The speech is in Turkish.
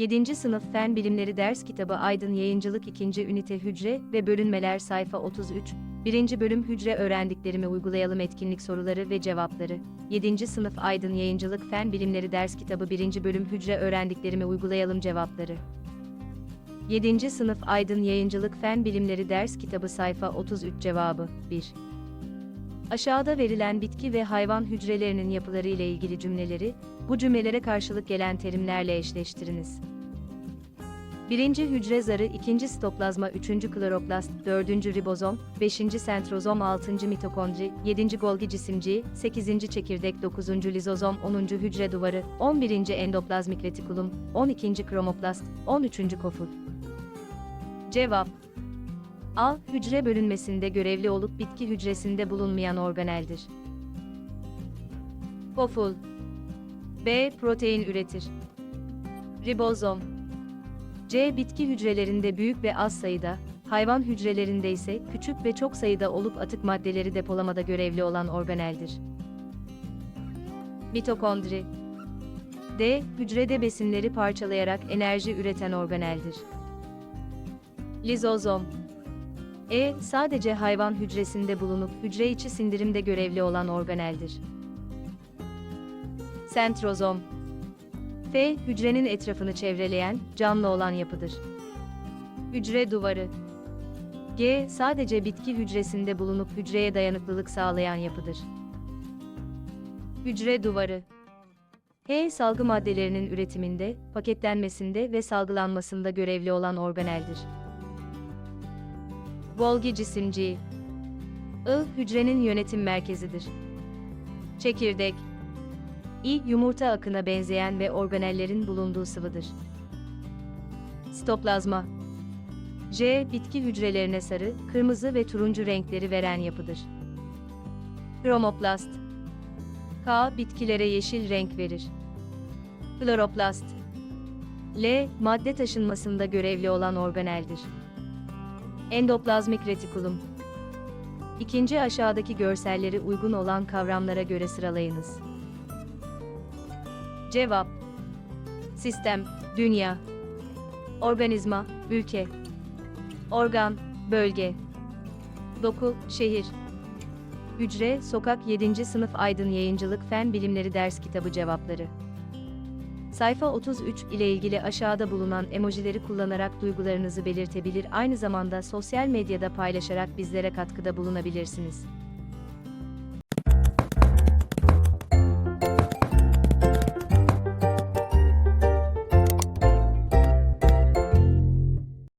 7. Sınıf Fen Bilimleri Ders Kitabı Aydın Yayıncılık 2. Ünite Hücre ve Bölünmeler Sayfa 33 1. Bölüm Hücre Öğrendiklerimi Uygulayalım Etkinlik Soruları ve Cevapları 7. Sınıf Aydın Yayıncılık Fen Bilimleri Ders Kitabı 1. Bölüm Hücre Öğrendiklerimi Uygulayalım Cevapları 7. Sınıf Aydın Yayıncılık Fen Bilimleri Ders Kitabı Sayfa 33 Cevabı 1 Aşağıda verilen bitki ve hayvan hücrelerinin yapıları ile ilgili cümleleri, bu cümlelere karşılık gelen terimlerle eşleştiriniz. 1. Hücre zarı 2. sitoplazma 3. kloroplast 4. ribozom 5. sentrozom 6. mitokondri 7. Golgi cisimciği 8. çekirdek 9. lizozom 10. hücre duvarı 11. endoplazmik retikulum 12. kromoplast 13. koful Cevap A. Hücre bölünmesinde görevli olup bitki hücresinde bulunmayan organeldir. Koful B. Protein üretir. Ribozom C. Bitki hücrelerinde büyük ve az sayıda, hayvan hücrelerinde ise küçük ve çok sayıda olup atık maddeleri depolamada görevli olan organeldir. Mitokondri D. Hücrede besinleri parçalayarak enerji üreten organeldir. Lizozom E. Sadece hayvan hücresinde bulunup hücre içi sindirimde görevli olan organeldir. Sentrozom F. Hücrenin etrafını çevreleyen, canlı olan yapıdır. Hücre duvarı G. Sadece bitki hücresinde bulunup hücreye dayanıklılık sağlayan yapıdır. Hücre duvarı H. Salgı maddelerinin üretiminde, paketlenmesinde ve salgılanmasında görevli olan organeldir. Golgi cisimciği I. Hücrenin yönetim merkezidir. Çekirdek İ. Yumurta akına benzeyen ve organellerin bulunduğu sıvıdır. Sitoplazma J. Bitki hücrelerine sarı, kırmızı ve turuncu renkleri veren yapıdır. Kromoplast K. Bitkilere yeşil renk verir. Kloroplast L. Madde taşınmasında görevli olan organeldir. Endoplazmik retikulum. İkinci aşağıdaki görselleri uygun olan kavramlara göre sıralayınız. Cevap. Sistem, dünya. Organizma, ülke. Organ, bölge. Doku, şehir. Hücre, sokak 7. sınıf Aydın Yayıncılık Fen Bilimleri Ders Kitabı Cevapları Sayfa 33 ile ilgili aşağıda bulunan emojileri kullanarak duygularınızı belirtebilir aynı zamanda sosyal medyada paylaşarak bizlere katkıda bulunabilirsiniz.